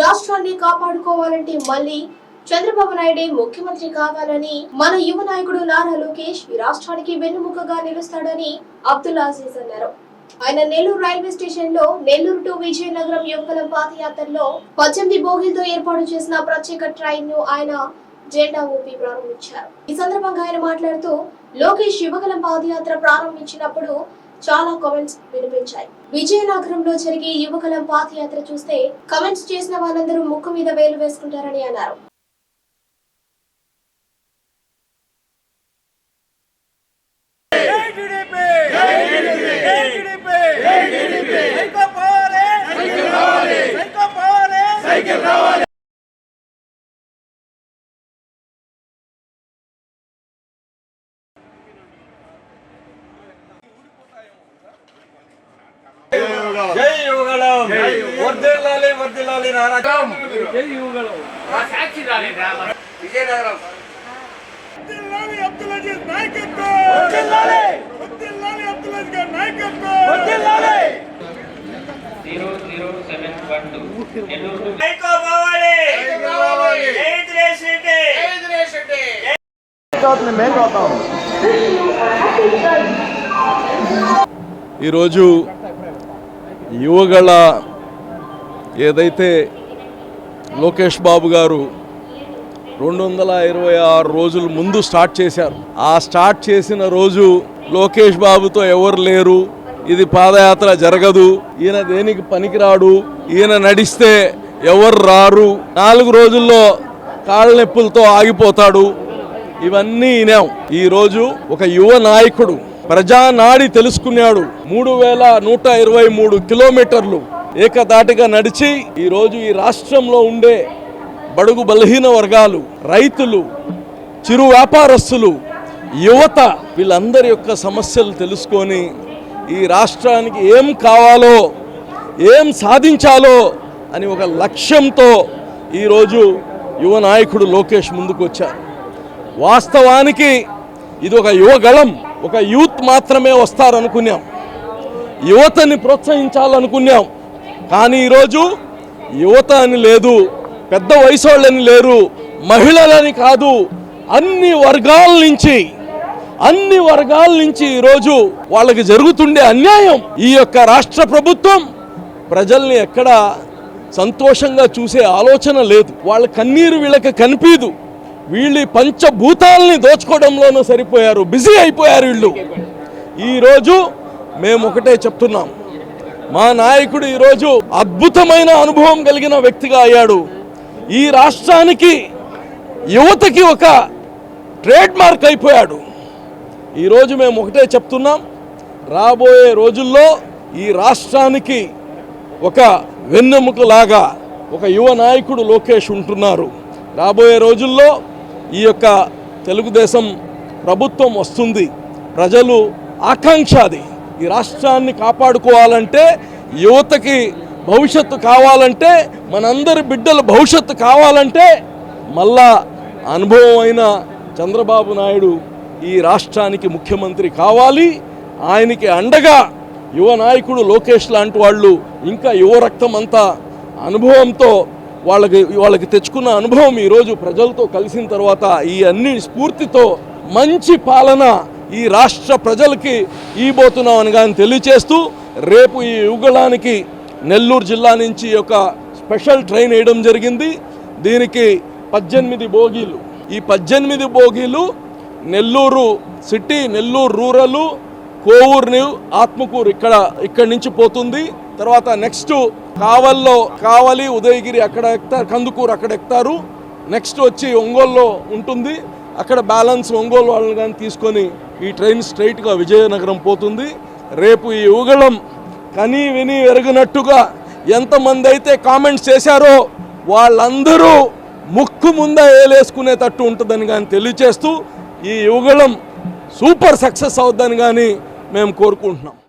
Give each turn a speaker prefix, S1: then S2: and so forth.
S1: రాష్ట్రాన్ని కాపాడుకోవాలంటే మళ్ళీ చంద్రబాబు నాయుడే ముఖ్యమంత్రి కావాలని మన యువ నాయకుడు నారా లోకేష్ ఈ రాష్ట్రానికి వెన్నుముకగా నిలుస్తాడని అబ్దుల్ అజీజ్ అన్నారు. ఆయన నెల్లూరు రైల్వే స్టేషన్లో నెల్లూరు టు విజయనగరం యువకుల పాదయాత్రలో పద్దెనిమిది బోగిలతో ఏర్పాటు చేసిన ప్రత్యేక ట్రైన్ను ఆయన జెండా ఊపి ప్రారంభించారు. ఈ సందర్భంగా ఆయన మాట్లాడుతూ లోకేష్ యువకులం పాదయాత్ర ప్రారంభించినప్పుడు చాలా కామెంట్స్ వినిపించాయి. విజయనగరంలో జరిగే యువకులం పాదయాత్ర చూస్తే కామెంట్స్ చేసిన వాళ్ళందరూ ముక్కు మీద వేలు వేసుకుంటారని అన్నారు.
S2: జై యువగలం వర్ధిల్లాలి వర్ధిల్లాలి నారా జై యువగలం విజయనగరం. వర్ధిల్లాలి అబ్దుల్ అజీజ్ నాయకత్వం. వర్ధిల్లాలి వర్ధిల్లాలి అబ్దుల్ అజీజ్ గారి నాయకత్వం వర్ధిల్లాలి
S3: ఈరోజు యువగళ ఏదైతే లోకేష్ బాబు గారు రెండు వందల ఇరవై ఆరు రోజులు ముందు స్టార్ట్ చేశారు ఆ స్టార్ట్ చేసిన రోజు లోకేష్ బాబుతో ఎవరు లేరు ఇది పాదయాత్ర జరగదు ఈయన దేనికి పనికిరాడు ఈయన నడిస్తే ఎవరు రారు నాలుగు రోజుల్లో కాళ్ళ నొప్పులతో ఆగిపోతాడు ఇవన్నీ వినాం. ఈరోజు ఒక యువ నాయకుడు ప్రజానాడి తెలుసుకున్నాడు. మూడు వేల నూట ఇరవై మూడు కిలోమీటర్లు ఏకదాటిగా నడిచి ఈరోజు ఈ రాష్ట్రంలో ఉండే బడుగు బలహీన వర్గాలు రైతులు చిరు వ్యాపారస్తులు యువత వీళ్ళందరి యొక్క సమస్యలు తెలుసుకొని ఈ రాష్ట్రానికి ఏం కావాలో ఏం సాధించాలో అని ఒక లక్ష్యంతో ఈరోజు యువ నాయకుడు లోకేష్ ముందుకు వచ్చారు వాస్తవానికి ఇది ఒక యువగళం ఒక యూత్ మాత్రమే వస్తారనుకున్నాం. యువతని ప్రోత్సహించాలనుకున్నాం. కానీ ఈరోజు యువత అని లేదు పెద్ద వయసు వాళ్ళని లేరు మహిళలని కాదు అన్ని వర్గాల నుంచి అన్ని వర్గాల నుంచి ఈరోజు వాళ్ళకి జరుగుతుండే అన్యాయం. ఈ యొక్క రాష్ట్ర ప్రభుత్వం ప్రజల్ని ఎక్కడ సంతోషంగా చూసే ఆలోచన లేదు. వాళ్ళ కన్నీరు వీళ్ళకి కనిపించదు వీళ్ళు పంచభూతాలని దోచుకోవడంలోనూ సరిపోయారు. బిజీ అయిపోయారు వీళ్ళు. ఈరోజు మేము ఒకటే చెప్తున్నాం. మా నాయకుడు ఈరోజు అద్భుతమైన అనుభవం కలిగిన వ్యక్తిగా అయ్యాడు. ఈ రాష్ట్రానికి యువతకి ఒక ట్రేడ్ మార్క్ అయిపోయాడు. ఈరోజు మేము ఒకటే చెప్తున్నాం. రాబోయే రోజుల్లో ఈ రాష్ట్రానికి ఒక వెన్నెముకలాగా ఒక యువ నాయకుడు లోకేష్ ఉంటున్నారు. రాబోయే రోజుల్లో ఈ యొక్క తెలుగుదేశం ప్రభుత్వం వస్తుంది. ప్రజలు ఆకాంక్ష అది ఈ రాష్ట్రాన్ని కాపాడుకోవాలంటే యువతకి భవిష్యత్తు కావాలంటే మనందరి బిడ్డల భవిష్యత్తు కావాలంటే మళ్ళా అనుభవం చంద్రబాబు నాయుడు ఈ రాష్ట్రానికి ముఖ్యమంత్రి కావాలి. ఆయనకి అండగా యువ నాయకుడు లోకేష్ లాంటి వాళ్ళు ఇంకా యువ రక్తం అంతా అనుభవంతో వాళ్ళకి వాళ్ళకి తెచ్చుకున్న అనుభవం ఈరోజు ప్రజలతో కలిసిన తర్వాత ఈ అన్ని స్ఫూర్తితో మంచి పాలన ఈ రాష్ట్ర ప్రజలకి ఇబోతున్నామని కానీ తెలియచేస్తూ రేపు ఈ యుగళానికి నెల్లూరు జిల్లా నుంచి ఒక స్పెషల్ ట్రైన్ వేయడం జరిగింది. దీనికి పద్దెనిమిది బోగీలు. ఈ పద్దెనిమిది బోగీలు నెల్లూరు సిటీ నెల్లూరు రూరల్ కోవూరుని ఆత్మకూరు ఇక్కడ ఇక్కడి నుంచి పోతుంది. తర్వాత నెక్స్ట్ కావల్లో కావలి ఉదయగిరి అక్కడ ఎక్కుతారు కందుకూరు అక్కడ ఎక్కుతారు. నెక్స్ట్ వచ్చి ఒంగోలులో ఉంటుంది. అక్కడ బ్యాలెన్స్ ఒంగోలు వాళ్ళని కానీ తీసుకొని ఈ ట్రైన్ స్ట్రైట్గా విజయనగరం పోతుంది. రేపు ఈ ఉగళం కని విని ఎరగనట్టుగా ఎంతమంది అయితే కామెంట్స్ చేశారో వాళ్ళందరూ ముక్కు ముంద ఏలేసుకునేటట్టు ఉంటుందని కానీ తెలియచేస్తూ ఈ యుగళం సూపర్ సక్సెస్ అవుద్దని కానీ మేము కోరుకుంటున్నాం.